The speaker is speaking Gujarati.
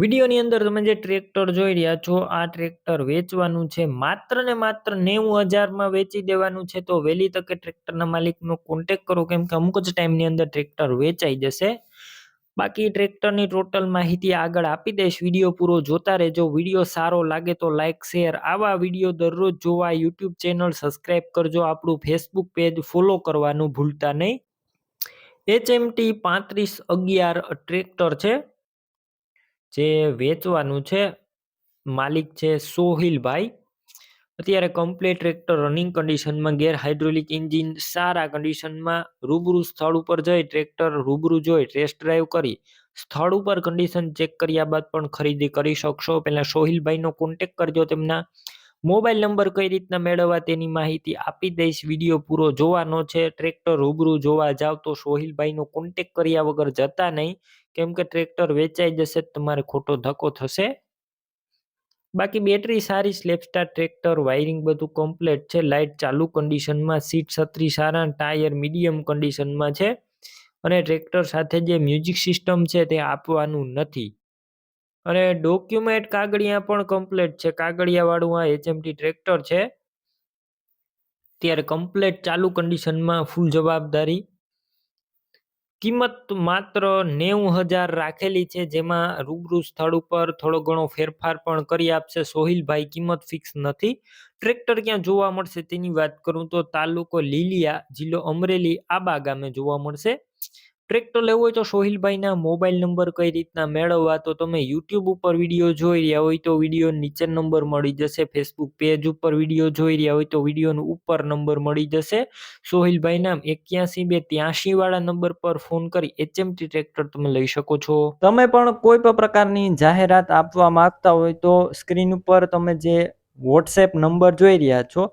વિડીયોની અંદર તમે જે ટ્રેક્ટર જોઈ રહ્યા છો, આ ટ્રેક્ટર વેચવાનું છે. માત્ર ને માત્ર નેવું હજારમાં વેચી દેવાનું છે, તો વહેલી તકે ટ્રેક્ટરના માલિકનો કોન્ટેક કરો, કેમ કે અમુક જ ટાઈમની અંદર ટ્રેક્ટર વેચાઈ જશે. બાકી ટ્રેક્ટરની ટોટલ માહિતી આગળ આપી દઈશ. વીડિયો પૂરો જોતા રહેજો. વીડિયો સારો લાગે તો લાઇક શેર આવા વીડિયો દરરોજ જોવા યુટ્યુબ ચેનલ સબસ્ક્રાઈબ કરજો. આપણું ફેસબુક પેજ ફોલો કરવાનું ભૂલતા નહીં. એચએમટી પાંત્રીસ અગિયાર ટ્રેક્ટર છે. જે વેચવાનું છે, માલિક છે સોહિલભાઈ. અત્યારે કમ્પ્લીટ ટ્રેક્ટર રનિંગ કન્ડિશનમાં ગેર હાઇડ્રોલિક એન્જિન સારા કન્ડિશનમાં રૂબરૂ સ્થળ ઉપર જઈ ટ્રેક્ટર રૂબરૂ જોઈ ટેસ્ટ ડ્રાઈવ કરી. સ્થળ ઉપર કન્ડિશન ચેક કર્યા બાદ પણ ખરીદી કરી શકશો. પહેલાં સોહિલભાઈનો કોન્ટેક કરજો તેમના. મોબાઈલ નંબર કઈ રીતના મેળવવા તેની માહિતી આપી દઈશ. વીડિયો પૂરો જોવાનો છે. ટ્રેક્ટર રૂબરૂ જોવા જાવ તો સોહિલભાઈનો કોન્ટેક કર્યા વગર જતા નહીં. કેમ કે ટ્રેક્ટર વેચાઈ જશે તમારે ખોટો ધક્કો થશે. બાકી બેટરી સારી સ્લેપસ્ટાર ટ્રેક્ટર વાયરિંગ બધું કમ્પ્લેટ છે. લાઇટ ચાલુ કન્ડિશનમાં સીટ છત્રી સારા ટાયર મીડિયમ કન્ડિશનમાં છે. અને ટ્રેક્ટર સાથે જે મ્યુઝિક સિસ્ટમ છે તે આપવાનું નથી. અને ડોક્યુમેન્ટ કાગળિયા પણ કમ્પ્લેટ છે. કાગળિયાવાળું આ એચએમટી ટ્રેક્ટર છે. ત્યારે કમ્પ્લેટ ચાલુ કન્ડિશનમાં ફૂલ જવાબદારી. કિંમત માત્ર નેવું હજાર રાખેલી છે, જેમાં રૂબરૂ સ્થળ ઉપર થોડો ઘણો ફેરફાર પણ કરી આપશે. સોહિલભાઈ, કિંમત ફિક્સ નથી. ટ્રેક્ટર ક્યાં જોવા મળશે તેની વાત કરું તો તાલુકો લીલિયા, જિલ્લો અમરેલી, આબા ગામે જોવા મળશે. ટ્રેક્ટર લેવું હોય તો સોહિલભાઈના મોબાઈલ નંબર કઈ રીતના મેળવવા? તો તમે યુટ્યુબ ઉપર વીડિયો જોઈ રહ્યા હોય તો વીડિયો નીચે નંબર મળી જશે. ફેસબુક પેજ ઉપર વીડિયો જોઈ રહ્યા હોય તો વિડીયોનો ઉપર નંબર મળી જશે. સોહિલભાઈ નામ એક્યાસી બે ત્યાસી વાળા નંબર પર ફોન કરી એચએમટી ટ્રેક્ટર તમે લઈ શકો છો. તમે પણ કોઈ પણ પ્રકારની જાહેરાત આપવા માંગતા હોય તો સ્ક્રીન ઉપર તમે જે વોટ્સએપ નંબર જોઈ રહ્યા છો